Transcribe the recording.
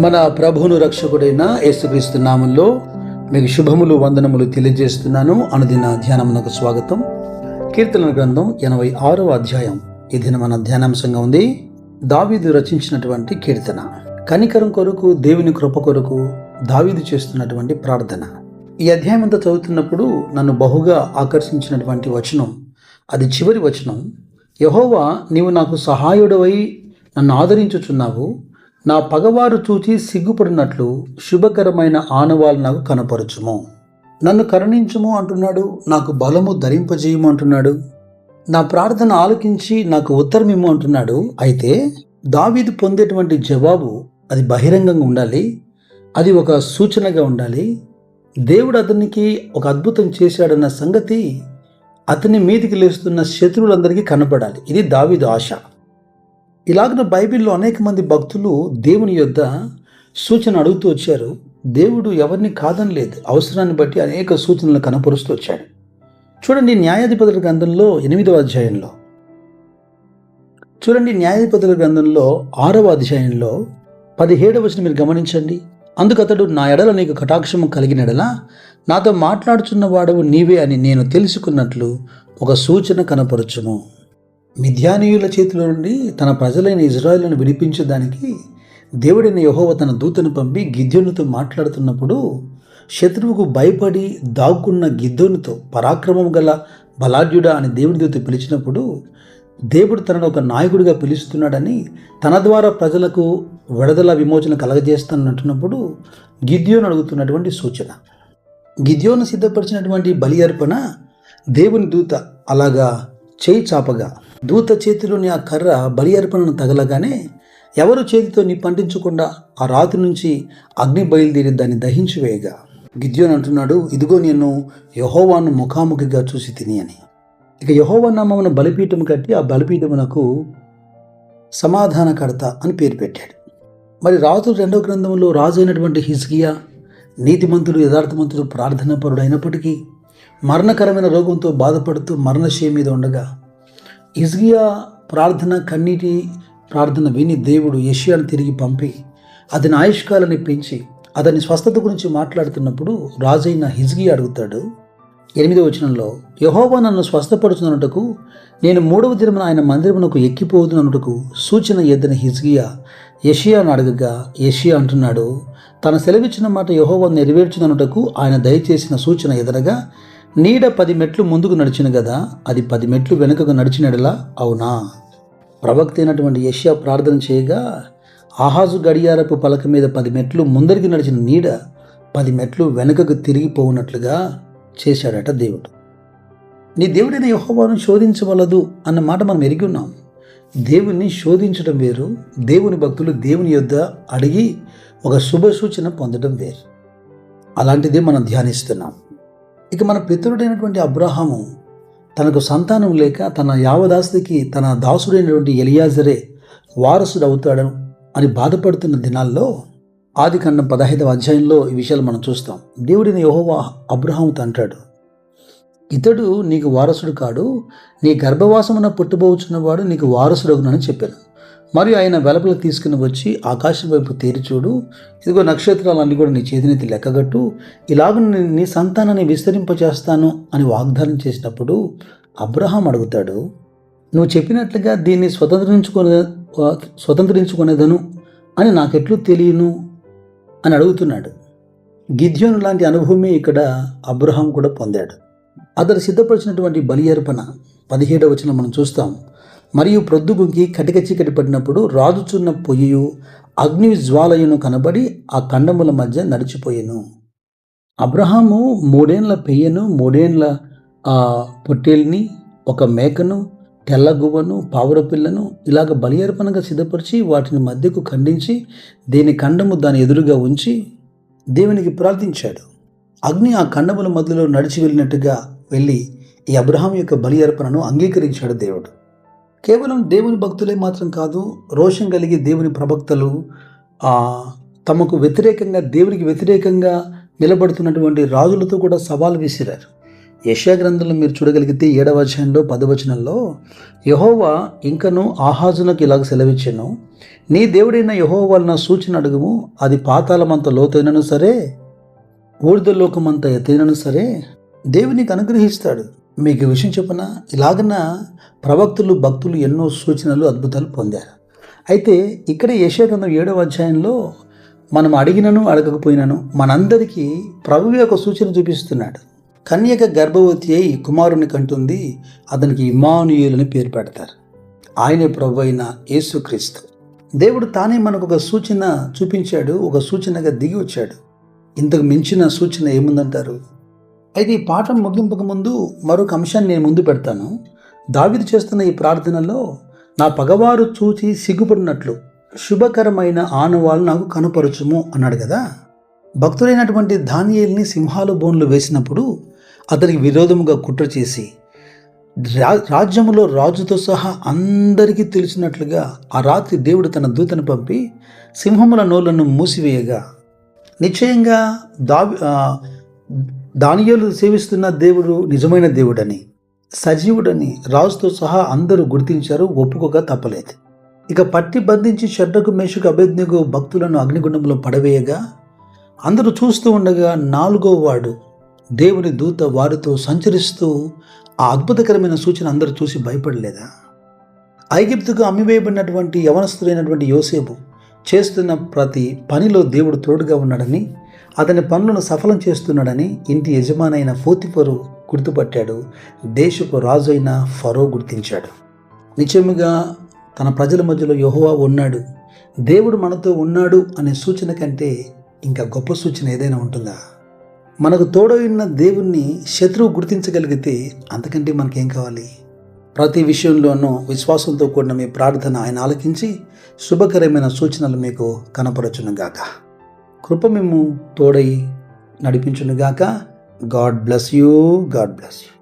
మన ప్రభువును రక్షకుడైన యేసుక్రీస్తు నామంలో మీకు శుభములు వందనములు తెలియజేస్తున్నాను. అనుదిన ధ్యానమునకు స్వాగతం. కీర్తన గ్రంథం ఎనభై ఆరవ అధ్యాయం. ఇది మన ధ్యానాంశంగా ఉంది. దావీదు రచించినటువంటి కీర్తన. కనికరం కొరకు దేవుని కృప కొరకు దావీదు చేస్తున్నటువంటి ప్రార్థన. ఈ అధ్యాయం అంతా చదువుతున్నప్పుడు నన్ను బహుగా ఆకర్షించినటువంటి వచనం అది చివరి వచనం. యహోవా నీవు నాకు సహాయుడవై నన్ను ఆదరించుచున్నావు. నా పగవారు చూచి సిగ్గుపడినట్లు శుభకరమైన ఆనవాలు నాకు కనపరచుము. నన్ను కరుణించుము అంటున్నాడు నాకు బలము ధరింపజేయము అంటున్నాడు. నా ప్రార్థన ఆలకించి నాకు ఉత్తరమిమ్ము అంటున్నాడు. అయితే దావీదు పొందేటువంటి జవాబు అది బహిరంగంగా ఉండాలి అది ఒక సూచనగా ఉండాలి. దేవుడు అతనికి ఒక అద్భుతం చేశాడన్న సంగతి అతని మీదికి లేస్తున్న శత్రువులందరికీ కనపడాలి. ఇది దావీదు ఆశ. ఇలాగిన బైబిల్లో అనేక మంది భక్తులు దేవుని యొద్ద సూచన అడుగుతూ వచ్చారు. దేవుడు ఎవరిని కాదని లేదు అవసరాన్ని బట్టి అనేక సూచనలు కనపరుస్తూ వచ్చాడు. చూడండి న్యాయాధిపతుల గ్రంథంలో ఎనిమిదవ అధ్యాయంలో. చూడండి న్యాయాధిపతుల గ్రంథంలో ఆరవ అధ్యాయంలో పదిహేడవ వచ్చిన మీరు గమనించండి. అందుకు అతడు నా ఎడల నీకు కటాక్షము కలిగినడలా నాతో మాట్లాడుచున్న వాడవు నీవే అని నేను తెలుసుకున్నట్లు ఒక సూచన కనపరచును. మిథ్యానీయుల చేతిలో నుండి తన ప్రజలైన ఇజ్రాయిల్ను విడిపించడానికి దేవుడైన యహోవ తన దూతను పంపి గిద్యోనుతో మాట్లాడుతున్నప్పుడు శత్రువుకు భయపడి దాక్కున్న గిద్దోనితో పరాక్రమం గల బలాఢ్యుడా అని దేవుడి దూత పిలిచినప్పుడు దేవుడు తనను ఒక నాయకుడిగా పిలుస్తున్నాడని తన ద్వారా ప్రజలకు విడుదల విమోచన కలగజేస్తానంటున్నప్పుడు గిద్యోను అడుగుతున్నటువంటి సూచన. గిద్యోను సిద్ధపరిచినటువంటి బలి అర్పణ దేవుని దూత అలాగా చేయి చాపగా దూత చేతిలోని ఆ కర్ర బలి అర్పణను తగలగానే ఎవరు చేతితో నీ పండించకుండా ఆ రాతి నుంచి అగ్ని బయలుదేరి దాన్ని దహించి వేయగా. గిద్యోన్ అంటున్నాడు ఇదిగో నేను యహోవాను ముఖాముఖిగా చూసి తిని అని. ఇక యహోవా నామమున బలిపీఠం కట్టి ఆ బలిపీఠమునకు సమాధానకర్త అని పేరు పెట్టాడు. మరి రాజు రెండవ గ్రంథంలో రాజు అయినటువంటి హిజ్గియా నీతిమంతుడు యథార్థమంతుడు ప్రార్థనాపరుడు అయినప్పటికీ మరణకరమైన రోగంతో బాధపడుతూ మరణశయ మీద ఉండగా హిజ్కియా ప్రార్థన కన్నీటి ప్రార్థన విని దేవుడు యషియాను తిరిగి పంపి అతని ఆయుష్కాలని పెంచి అతని స్వస్థత గురించి మాట్లాడుతున్నప్పుడు రాజైన హిజ్గి అడుగుతాడు ఎనిమిదో వచనంలో యహోవా నన్ను స్వస్థపడుతున్నట్టుకు నేను మూడవ దినమున ఆయన మందిరమునకు ఎక్కిపోతున్నట్టుకు సూచన ఎద్దని హిజ్గియా యషియాను అడగగా యషియా అంటున్నాడు తన సెలవిచ్చిన మాట యహోవా నెరవేర్చునట్టుకు ఆయన దయచేసిన సూచన ఎదరగా నీడ పది మెట్లు ముందుకు నడిచిన కదా అది పది మెట్లు వెనుకకు నడిచినడలా? అవునా? ప్రవక్త అయినటువంటి యష్యా ప్రార్థన చేయగా ఆహాజు గడియారపు పలక మీద పది మెట్లు ముందరికి నడిచిన నీడ పది మెట్లు వెనుకకు తిరిగిపోవునట్లుగా చేశాడట దేవుడు. నీ దేవుడైన యహోవాను శోధించవలదు అన్న మాట మనం ఎరిగి ఉన్నాం. దేవుణ్ణి శోధించడం వేరు దేవుని భక్తులు దేవుని యొద్ద అడిగి ఒక శుభ సూచన పొందడం వేరు. అలాంటిదే మనం ధ్యానిస్తున్నాం. ఇక మన పితరుడైనటువంటి అబ్రహాము తనకు సంతానం లేక తన యావదాసుడికి తన దాసుడైనటువంటి ఎలియాజరే వారసుడు అవుతాడు అని బాధపడుతున్న దినాల్లో ఆది కన్నం పదహైదవ అధ్యాయంలో ఈ విషయాలు మనం చూస్తాం. దేవుడిని యహోవా అబ్రహాముతో అంటాడు ఇతడు నీకు వారసుడు కాడు నీ గర్భవాసమున పుట్టబోచున్నవాడు నీకు వారసుడగునని చెప్పాను. మరియు ఆయన వెలపలకు తీసుకుని వచ్చి ఆకాశం వైపు తేరిచూడు ఇదిగో నక్షత్రాలన్నీ కూడా నీ చేతినెత్తి లెక్కగట్టు. ఇలాగ నీ- సంతానాన్ని విస్తరింపచేస్తాను అని వాగ్దానం చేసినప్పుడు అబ్రహాం అడుగుతాడు నువ్వు చెప్పినట్లుగా దీన్ని స్వతంత్రించుకునే స్వతంత్రించుకునేదను అని నాకెట్లు తెలియను? అని అడుగుతున్నాడు. గిద్యోను లాంటి అనుభవమే ఇక్కడ అబ్రహాం కూడా పొందాడు. అతడు సిద్ధపరిచినటువంటి బలి అర్పణ పదిహేడవ వచనం మనం చూస్తాం. మరియు ప్రొద్దుగుంకి కటిక చీకటి పడినప్పుడు రాజుచున్న పొయ్యు అగ్ని జ్వాలయును కనబడి ఆ ఖండముల మధ్య నడిచిపోయెను. అబ్రహాము మూడేండ్ల పెయ్యను మూడేండ్ల ఆ పొట్టేల్ని ఒక మేకను తెల్లగువ్వను పావురపిల్లను ఇలాగ బలి అర్పణగా సిద్ధపరిచి వాటిని మధ్యకు ఖండించి దేని ఖండము దాని ఎదురుగా ఉంచి దేవునికి ప్రార్థించాడు. అగ్ని ఆ ఖండముల మధ్యలో నడిచి వెళ్ళినట్టుగా వెళ్ళి ఈ అబ్రహాం యొక్క బలి అర్పణను అంగీకరించాడు దేవుడు. కేవలం దేవుని భక్తులే మాత్రం కాదు రోషం కలిగి దేవుని ప్రవక్తలు తమకు వ్యతిరేకంగా దేవునికి వ్యతిరేకంగా నిలబడుతున్నటువంటి రాజులతో కూడా సవాల్ విసిరారు. యశా గ్రంథంలో మీరు చూడగలిగితే ఏడవ అధ్యాయంలో పదవచనంలో యహోవా ఇంకను ఆహాజునకు ఇలాగ సెలవిచ్చాను నీ దేవుడైన యహోవా నా సూచన అడుగుము అది పాతాళమంత లోతైనను సరే ఊర్ధలోకమంత ఎత్తైనను సరే దేవునికి అనుగ్రహిస్తాడు. మీకు విషయం చెప్పన ఇలాగన ప్రవక్తులు భక్తులు ఎన్నో సూచనలు అద్భుతాలు పొందారు. అయితే ఇక్కడ యశాగ్రంథం ఏడవ అధ్యాయంలో మనం అడిగినను అడగకపోయినను మనందరికీ ప్రభు యొక్క సూచన చూపిస్తున్నాడు. కన్యక గర్భవతి అయి కుమారుని కంటుంది అతనికి ఇమానుయులని పేరు పెడతారు. ఆయనే ప్రభు అయిన యేసుక్రీస్తు దేవుడు తానే మనకు ఒక సూచన చూపించాడు ఒక సూచనగా దిగి వచ్చాడు. ఇంతకు మించిన సూచన ఏముందంటారు? అయితే ఈ పాఠం ముగింపక ముందు మరొక అంశాన్ని నేను ముందు పెడతాను. దావిది చేస్తున్న ఈ ప్రార్థనలో నా పగవారు చూచి సిగ్గుపడినట్లు శుభకరమైన ఆనవాళ్ళు నాకు కనపరచుము అన్నాడు కదా. భక్తులైనటువంటి ధాన్యాల్ని సింహాల బోన్లు వేసినప్పుడు అతనికి విరోధముగా కుట్ర చేసి రా రాజ్యములో రాజుతో సహా అందరికీ తెలిసినట్లుగా ఆ రాత్రి దేవుడు తన దూతను పంపి సింహముల నోళ్ళను మూసివేయగా. నిశ్చయంగా దావి దానియేలు సేవిస్తున్న దేవుడు నిజమైన దేవుడని సజీవుడని రాజుతో సహా అందరూ గుర్తించారు ఒప్పుకోక తప్పలేదు. ఇక పట్టి బంధించి షడ్డకు మేషకు అభ్యర్థికు భక్తులను అగ్నిగుండంలో పడవేయగా అందరూ చూస్తూ ఉండగా నాలుగో వాడు దేవుని దూత వారితో సంచరిస్తూ ఆ అద్భుతకరమైన సూచన అందరూ చూసి భయపడలేదా? ఐగిప్తుకు అమ్మివేయబడినటువంటి యవనస్తులైనటువంటి యోసేపు చేస్తున్న ప్రతి పనిలో దేవుడు తోడుగా ఉన్నాడని అతని పనులను సఫలం చేస్తున్నాడని ఇంటి యజమానైన ఫోతిఫరు గుర్తుపట్టాడు. దేశపు రాజు అయిన ఫరో గుర్తించాడు. నిజముగా తన ప్రజల మధ్యలో యహోవా ఉన్నాడు. దేవుడు మనతో ఉన్నాడు అనే సూచన కంటే ఇంకా గొప్ప సూచన ఏదైనా ఉంటుందా? మనకు తోడైన దేవుణ్ణి శత్రువు గుర్తించగలిగితే అంతకంటే మనకేం కావాలి? ప్రతి విషయంలోనూ విశ్వాసంతో కూడిన మీ ప్రార్థన ఆయన ఆలకించి శుభకరమైన సూచనలు మీకు కనపరచునుగాక. కృప మేము తోడై నడిపించునుగాక. God bless you God bless you.